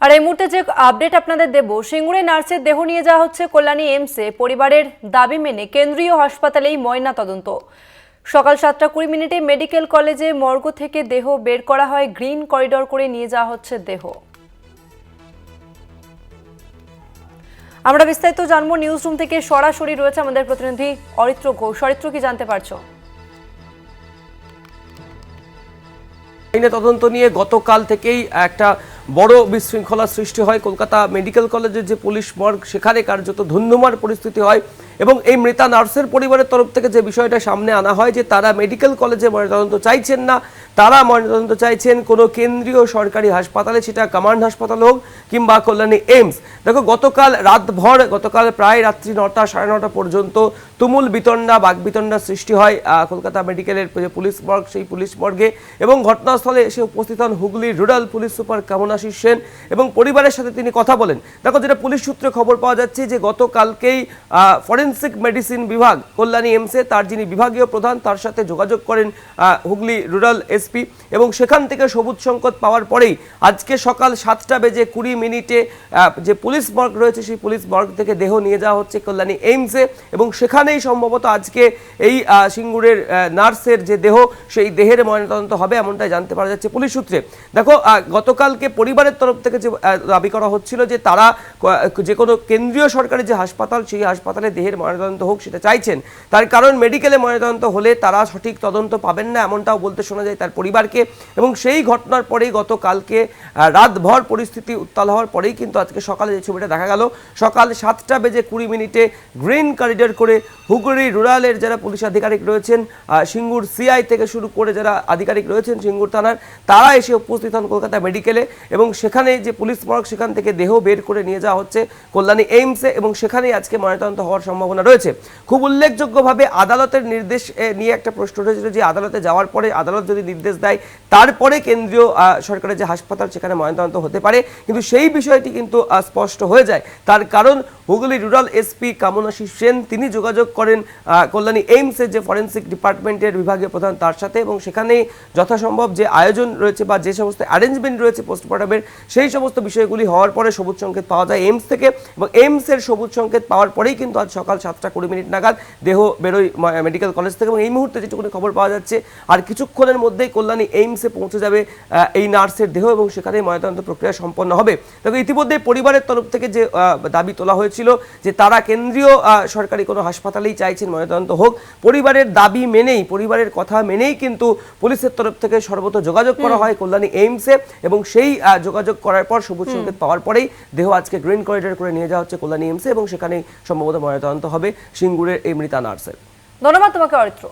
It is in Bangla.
আর এই মুহূর্তে যে আপডেট আপনাদের দেব, সিঙ্গুরে নার্সের দেহ নিয়ে যাওয়া হচ্ছে কল্যাণী এমসে পরিবারের দাবি মেনে কেন্দ্রীয় হাসপাতালেই ময়না তদন্ত। সকাল সাতটা কুড়ি মিনিটে মেডিকেল কলেজে মর্গ থেকে দেহ বের করা হয়, গ্রিন করিডর করে নিয়ে যাওয়া হচ্ছে দেহ। আমরা বিস্তারিত জানব নিউজ রুম থেকে সরাসরি রয়েছে আমাদের প্রতিনিধি অরিত্র ঘোষ। অরিত্র, কি জানতে পারছ? তদন্ত নিয়ে গতকাল থেকেই একটা বড় বিশৃঙ্খলা সৃষ্টি হয়। কলকাতা মেডিকেল কলেজের যে পুলিশ মর্গ, সেখানে কার্যত ধুন্ধুমার পরিস্থিতি হয়। এবং এই মৃতা নার্সের পরিবারের তরফ থেকে যে বিষয়টা সামনে আনা হয় যে তারা মেডিকেল কলেজে ময়নাতদন্ত চাইছেন না, তারা ময়নাতদন্ত চাইছেন কোনো কেন্দ্রীয় সরকারি হাসপাতালে, সেটা কমান্ড হাসপাতাল হোক কিংবা কল্যাণী এইমস। দেখো, গতকাল রাতভর, গতকাল প্রায় রাত্রি নটা, সাড়ে নটা পর্যন্ত তুমুল বিতণ্ডা বাগবিতণ্ডা সৃষ্টি হয় কলকাতা মেডিকেলের যে পুলিশ বর্গ, সেই পুলিশ বর্গে এবং ঘটনাস্থলে এসে উপস্থিত হন হুগলির rural police super Kamanashis Sen এবং পরিবারের সাথে তিনি কথা বলেন। দেখো, যেটা পুলিশ সূত্রে খবর পাওয়া যাচ্ছে যে গতকালকেই ফরেন্সিক মেডিসিন বিভাগ, কল্যাণী এমসে তার যিনি বিভাগীয় প্রধান, তার সাথে যোগাযোগ করেন হুগলি রুরাল এসপি এবং সেখান থেকে সবুজ সংকট পাওয়ার পরেই আজকে সকাল সাতটা বেজে কুড়ি মিনিটে যে পুলিশ মর্গ রয়েছে সেই পুলিশ মর্গ থেকে দেহ নিয়ে যাওয়া হচ্ছে কল্যাণী এইমসে এবং সেখানেই সম্ভবত আজকে এই সিঙ্গুরের নার্সের যে দেহ সেই দেহের ময়নাতদন্ত হবে এমনটাই জানতে পারা যাচ্ছে পুলিশ সূত্রে। দেখো গতকালকে পরিবারের তরফ থেকে যে দাবি করা হচ্ছিল যে তারা যে কোনো কেন্দ্রীয় সরকারি যে হাসপাতাল সেই হাসপাতালে দেহের ময়নাতদন্ত হোক সেটা চাইছেন। তার কারণ মেডিকেলে ময়নাতদন্ত হলে তারা সঠিক তদন্ত পাবেন না, এমনটাও বলতে শোনা যায় তার পরিবারকে। এবং সেই ঘটনার পরেই গতকালকে রাতভর পরিস্থিতি উত্তাল হওয়ার পরেই কিন্তু আজকে সকালে যে ছবিটা দেখা গেল, সকাল সাতটা বেজে কুড়ি মিনিটে গ্রিন করিডর করে হুগলি রুরালের যারা পুলিশ আধিকারিক রয়েছেন সিঙ্গুর সিআই থেকে শুরু করে যারা আধিকারিক রয়েছেন সিঙ্গুর থানার, তারা এসে উপস্থিত হন কলকাতা মেডিকেলে। এবং সেখানে যে পুলিশ মর্গ সেখান থেকে দেহ বের করে নিয়ে যাওয়া হচ্ছে কল্যাণী এইমসে এবং সেখানেই আজকে ময়নাতদন্ত হওয়ার সম্ভাবনা রয়েছে। খুব উল্লেখযোগ্যভাবে আদালতের নির্দেশ নিয়ে একটা প্রশ্ন উঠেছিল যে আদালতে যাওয়ার পরে আদালত যদি নির্দেশ দেয়, তারপরে কেন্দ্রীয় সরকারের যে হাসপাতাল সেখানে ময়নাতদন্ত হতে পারে। কিন্তু সেই বিষয়টি কিন্তু স্পষ্ট হয়ে যায়। তার কারণ হুগলি রুরাল এসপি কামনাশী সেন, তিনি যোগাযোগ করেন কল্যাণী এইমসের যে ফরেন্সিক ডিপার্টমেন্টের বিভাগীয় প্রধান, তার সাথে এবং সেখানেই যথাসম্ভব যে আয়োজন রয়েছে বা যে সমস্ত অ্যারেঞ্জমেন্ট রয়েছে পোস্টমর্টমের সেই সমস্ত বিষয়গুলি হওয়ার পরে সবুজ সংকেত পাওয়া যায় এইমস থেকে এবং এইমসের সবুজ সংকেত পাওয়ার পরেই কিন্তু আজ সকাল সাতটা কুড়ি মিনিট নাগাদ দেহ বেরোয় মেডিকেল কলেজ থেকে এবং এই মুহূর্তে যেটুকুনি খবর পাওয়া যাচ্ছে, আর কিছুক্ষণের মধ্যেই কল্যাণী এইমসে পৌঁছে যাবে এই নার্সের দেহ এবং সেখানেই ময়নাতদন্ত প্রক্রিয়া সম্পন্ন হবে। তবে ইতিমধ্যে পরিবারের তরফ থেকে যে দাবি তোলা হয়েছিল যে তারা কেন্দ্রীয় সরকারি কোনো হাসপাতালেই চাইছেন ময়নাতদন্ত হোক। পরিবারের দাবি মেনেই পরিবারের কথা মেনেই কিন্তু পুলিশের তরফ থেকে সর্বত যোগাযোগ করা হয় কল্যাণী এইমসে এবং সেই যোগাযোগ করার পর সবুজ সংকেত পাওয়ার পরেই দেহ আজকে গ্রিন করিডর করে নিয়ে যাওয়া হচ্ছে কল্যাণী এইমসে এবং সেখানেই সম্ভবত ময়নাতদন্ত হবে সিঙ্গুরের এই মৃতা নার্সের। ধন্যবাদ তোমাকে অরিত্র।